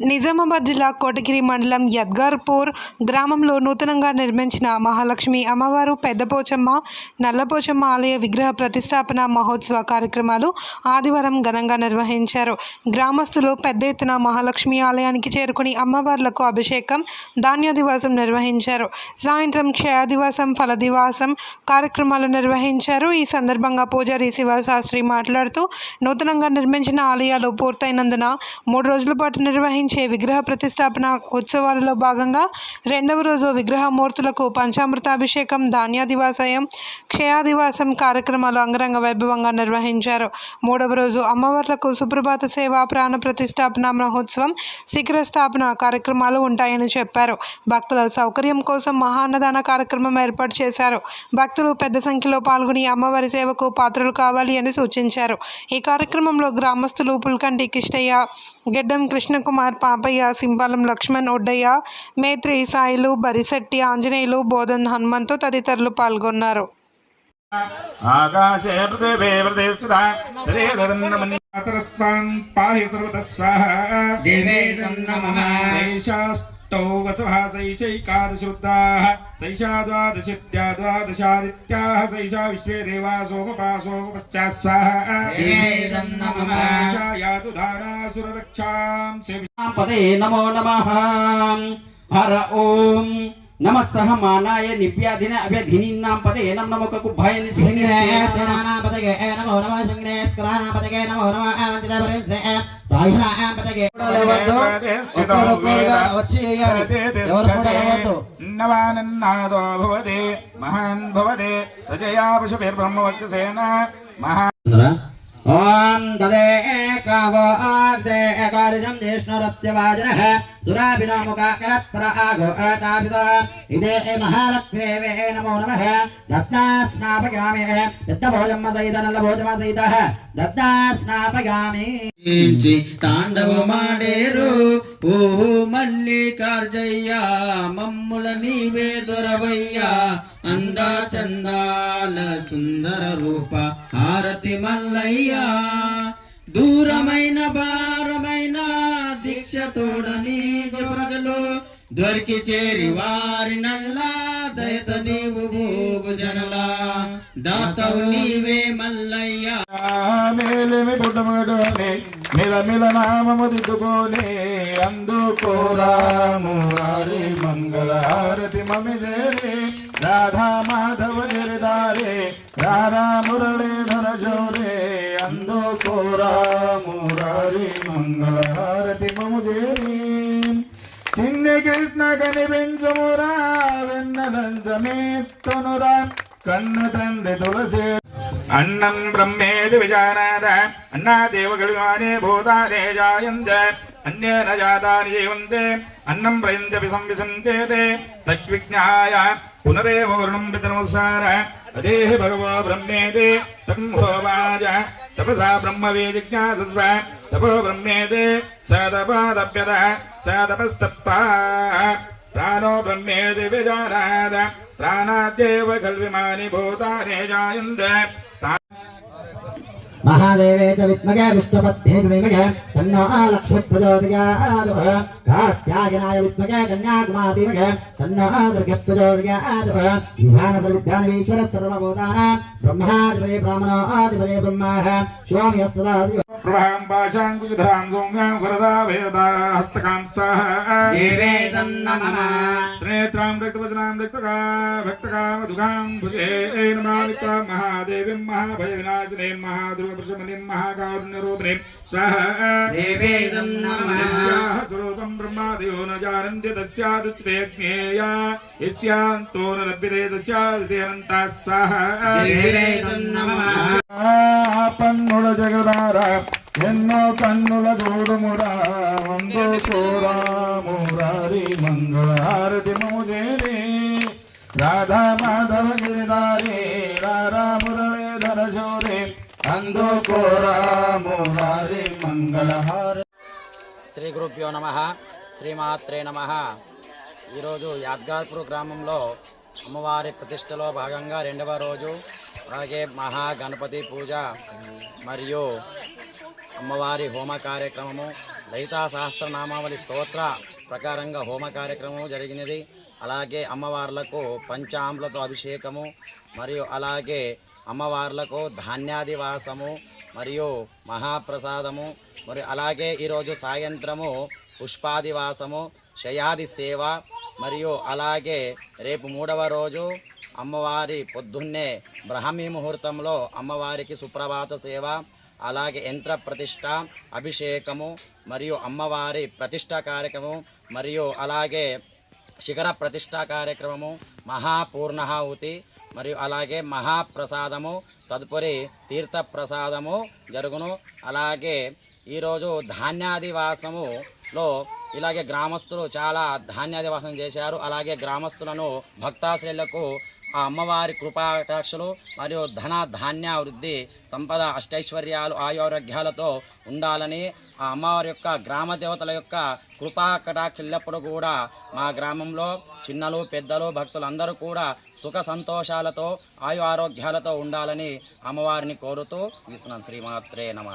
నిజామాబాద్ జిల్లా కోటగిరి మండలం యద్గార్పూర్ గ్రామంలో నూతనంగా నిర్మించిన మహాలక్ష్మి అమ్మవారు పెద్దపోచమ్మ నల్లపోచమ్మ ఆలయ విగ్రహ ప్రతిష్టాపన మహోత్సవ కార్యక్రమాలు ఆదివారం ఘనంగా నిర్వహించారు. గ్రామస్తులు పెద్ద ఎత్తున మహాలక్ష్మి ఆలయానికి చేరుకుని అమ్మవార్లకు అభిషేకం ధాన్యాదివాసం నిర్వహించారు. సాయంత్రం క్షయాదివాసం ఫలదివాసం కార్యక్రమాలు నిర్వహించారు. ఈ సందర్భంగా పూజారి శివశాస్త్రి మాట్లాడుతూ నూతనంగా నిర్మించిన ఆలయాలు పూర్తయినందున మూడు రోజుల పాటు నిర్వహించే విగ్రహ ప్రతిష్టాపన ఉత్సవాలలో భాగంగా రెండవ రోజు విగ్రహ మూర్తులకు పంచామృతాభిషేకం ధాన్యాదివాసయం క్షయాదివాసం కార్యక్రమాలు అంగరంగ వైభవంగా నిర్వహించారు. మూడవ రోజు అమ్మవార్లకు సుప్రభాత సేవ ప్రాణ ప్రతిష్టాపన మహోత్సవం శిఖర స్థాపన కార్యక్రమాలు ఉంటాయని చెప్పారు. భక్తుల సౌకర్యం కోసం మహాన్నదాన కార్యక్రమం ఏర్పాటు చేశారు. భక్తులు పెద్ద సంఖ్యలో పాల్గొని అమ్మవారి సేవకు పాత్రలు కావాలి అని సూచించారు. ఈ కార్యక్రమంలో గ్రామస్తులు పుల్కంటి కిష్టయ్య గెడ్డం కృష్ణకుమార్ పాపయ్య సింపాలం లక్ష్మణ్ ఒడ్డయ్య మేత్రి సాయిలు బరిశెట్టి ఆంజనేయులు బోధన్ హనుమంతు తదితరులు పాల్గొన్నారు. ఆకాశే పృథివే ప్రతిష్ఠితా పాహి నమః ద్వాదశిత్యా ద్వాదశాదిత్యాः శైషా విశ్వే దేవా సోమపా సోమపశ్చాः సహ దేవే నమః శైషా యాతు ధారాసురరక్షాం శివ పదే నమో నమ సహమానాయ నివ్యాధిన అవ్యధినీనాం పదే నమ నమక కుభాయ శృంగేస్తనాపతగే నమో నమ శృంగేస్కరాపతగే నమో నమ ఆమంతిదపరిస్తే తాయిరాపతగే ఒక్కొక్కరుగా వచ్చి వేయాలి ఎవరు కూడా నవానన్నాదో మహాన్ రజయా మహా ఓం తదే కావో ఆదే కార్యం జిష్ణురస్య వాజనః సురాభినో ముఖాకరత్పర ఆగో ఆతాపిత ఇదే మహాలక్ష్మీవే నమో నమః రత్నాస్నాపగామి పెద్దభోజమ్మ సహిత నల్లభోజమ సహిత రత్నాస్నాపగామి తాండవమాడేరు ఓ మల్లికార్జయ్య మమ్ముల నీవే దొరవయ్యా అందా చందాల సుందర రూప హారతి మల్లయ్యా దూరమైన భారమైన దీక్ష తోడ దొరికి చేరి వారి నల్లా దయత నీవు భూగు జనలా. దాతవు నీవే మల్లయ్యా. మేలిమి పుట్టమగడోని మిల మిల నామముదిద్దుకోని అందుకోరామురారి మంగళహారతి మమిదేరి రాధా మాధవ జరిదారే రాధా మురళీధర ಕೃಷ್ಣ ಕನಿಬಿಂಜುಮುರಾವೆನ್ನದಂಜಮೇತ್ತನುರಾನ್ ಕಣ್ಣು ತಂದೆ ತುಳಸಿ ಅನ್ನಂ ಬ್ರಹ್ಮೇದು ವಿಜಾನಾದ ಅಣ್ಣ ದೇವಗಳಿಮಾನೇ ಭೂತಾನೇ ಜಾಯಂಜ అన్యేన జాతాని జీవంతే అన్నం ప్రయంత్యపి సంవిశంతే తే తద్విజ్ఞాయ పునరేవ వరుణం పితృసార అదేహి భగవో బ్రహ్మేతి తం హోవాజ తపసా బ్రహ్మవే జిజ్ఞాసస్వ తపో బ్రహ్మేతి స తపాదప్యత స తపస్తప్పా ప్రాణో బ్రహ్మేతి విజానాద ప్రాణాద్యేవ కల్విమాని భూతానే జాయంతే महादेवे च विद्मगे विष्णुपत्ये च धीमहि तन्नो लक्ष्मी प्रचोदयात् कात्यायनाय विद्मगे कन्याकुमारी धीमहि तन्नो दुर्गे प्रचोदयात् ईशानसर्वविद्यानवीश्वर सर्वभूतानां ब्रह्माधिपते ब्राह्मणोऽधिपते ब्रह्मः शिवामि सदा प्रभां पाशाङ्कुशधरां सोङ्गां वरदा भेदा हस्तकांसाः देवे त्रिनेत्रां रक्तवचनां रक्तका भक्तकामधुकां भुजे नमामिता महादेवीं महाभयविनाशिनीं महादुर्गप्रशमनीं महाकारुण्यरूपिणीं सः देवे स्वरूपं ब्रह्मादयो न जानन्ति तस्यादुच्रेज्ञेया यस्यान्तो न लभ्यते तस्यादित्यनन्तः सः देवे सन्नमः पन्नुडजगदारा ఎన్నో కన్నుల చూడుమురా వందో కోరా మురారి మంగళహారతి మోజేరి. రాధా మాధవ గిరిదారి రారా మురళీధర శౌరే అందో కోరా మురారి మంగళహార శ్రీ గురుభ్యో నమ శ్రీమాత్రే నమ. ఈరోజు యాద్గార్పూర్ గ్రామంలో అమ్మవారి ప్రతిష్టలో భాగంగా రెండవ రోజు అలాగే మహాగణపతి పూజ మరియు అమ్మవారి హోమ కార్యక్రమము లలితా సహస్రనామావళి స్తోత్ర ప్రకారంగా హోమ కార్యక్రమం జరిగినది. అలాగే అమ్మవార్లకు పంచాంబులతో అభిషేకము మరియు అలాగే అమ్మవార్లకు ధాన్యాదివాసము మరియు మహాప్రసాదము మరియు అలాగే ఈరోజు సాయంత్రము పుష్పాదివాసము శయాది సేవ మరియు అలాగే రేపు మూడవ రోజు అమ్మవారి పొద్దున్నే బ్రహ్మీ ముహూర్తంలో అమ్మవారికి సుప్రభాత సేవ అలాగే యంత్ర ప్రతిష్ట అభిషేకము మరియు అమ్మవారి ప్రతిష్ట కార్యక్రమం మరియు అలాగే శిఖర ప్రతిష్ట కార్యక్రమము మహాపూర్ణాహుతి మరియు అలాగే మహాప్రసాదము తదుపరి తీర్థ ప్రసాదము జరుగును. అలాగే ఈరోజు ధాన్యాదివాసములో ఇలాగే గ్రామస్తులు చాలా ధాన్యాదివాసం చేశారు. అలాగే గ్రామస్తులను భక్తాశ్రయులకు ఆ అమ్మవారి కృపాకటాక్షలు మరియు ధన ధాన్య వృద్ధి సంపద అష్టైశ్వర్యాలు ఆరోగ్యాలతో ఉండాలని ఆ అమ్మవారి యొక్క గ్రామ దేవతల యొక్క కృపా కూడా మా గ్రామంలో చిన్నలు పెద్దలు భక్తులందరూ కూడా సుఖ సంతోషాలతో ఆయు ఆరోగ్యాలతో ఉండాలని అమ్మవారిని కోరుతూ ఇస్తున్నాను శ్రీమాత్రే నమ.